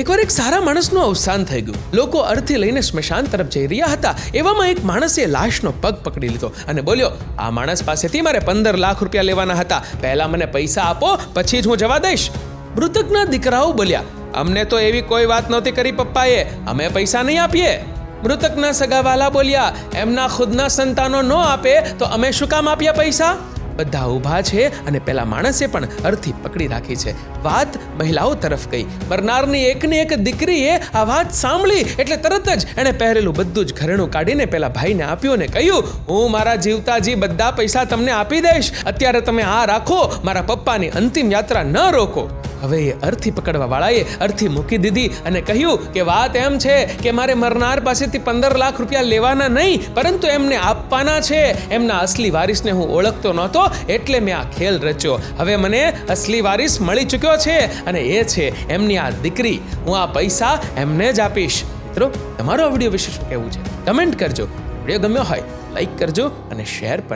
એકવાર એક સારા માણસનું અવસાન થઈ ગયું. લોકો અર્થે લઈને સ્મશાન તરફ જઈ રહ્યા હતા. એવામાં એક માણસે લાશનો પગ પકડી લીધો અને બોલ્યો, આ માણસ પાસેથી મારે પંદર લાખ રૂપિયા લેવાના હતા. પહેલા મને પૈસા આપો, પછી જ હું જવા દઈશ. મૃતકના દીકરાઓ બોલ્યા, અમને તો એવી કોઈ વાત નહોતી કરી પપ્પાએ. અમે પૈસા નહીં આપીએ. મૃતકના સગાવાલા બોલ્યા, એમના ખુદના સંતાનો ન આપે, તો અમે શું કામ આપ્યા પૈસા? બધા ઊભા છે અને પેલા માણસે પણ અર્થી પકડી રાખી છે. વાત મહિલાઓ તરફ ગઈ. મરનારની એકને એક દીકરીએ આ વાત સાંભળી એટલે તરત જ એણે પહેરેલું બધું જ ઘરેણું કાઢીને પેલા ભાઈને આપ્યું અને કહ્યું, હું મારા જીવતાજી બધા પૈસા તમને આપી દઈશ. અત્યારે તમે આ રાખો, મારા પપ્પાની અંતિમ યાત્રા ન રોકો. હવે એ અર્થી પકડવા વાળાએ અર્થી મૂકી દીધી અને કહ્યું કે વાત એમ છે કે મારે મરનાર પાસેથી પંદર લાખ રૂપિયા લેવાના નહીં, પરંતુ એમને આપવાના છે. એમના અસલી વારિસને હું ઓળખતો નહોતો એટલે મેં આ ખેલ રચ્યો. હવે મને અસલી વારિસ મળી ચૂક્યો છે અને એ છે એમની આ દીકરી. હું આ પૈસા એમને જ આપીશ. મિત્રો, તમારો આ વીડિયો વિશે શું કહેવું છે? કમેન્ટ કરજો. વીડિયો ગમ્યો હોય, લાઈક કરજો અને શેર પણ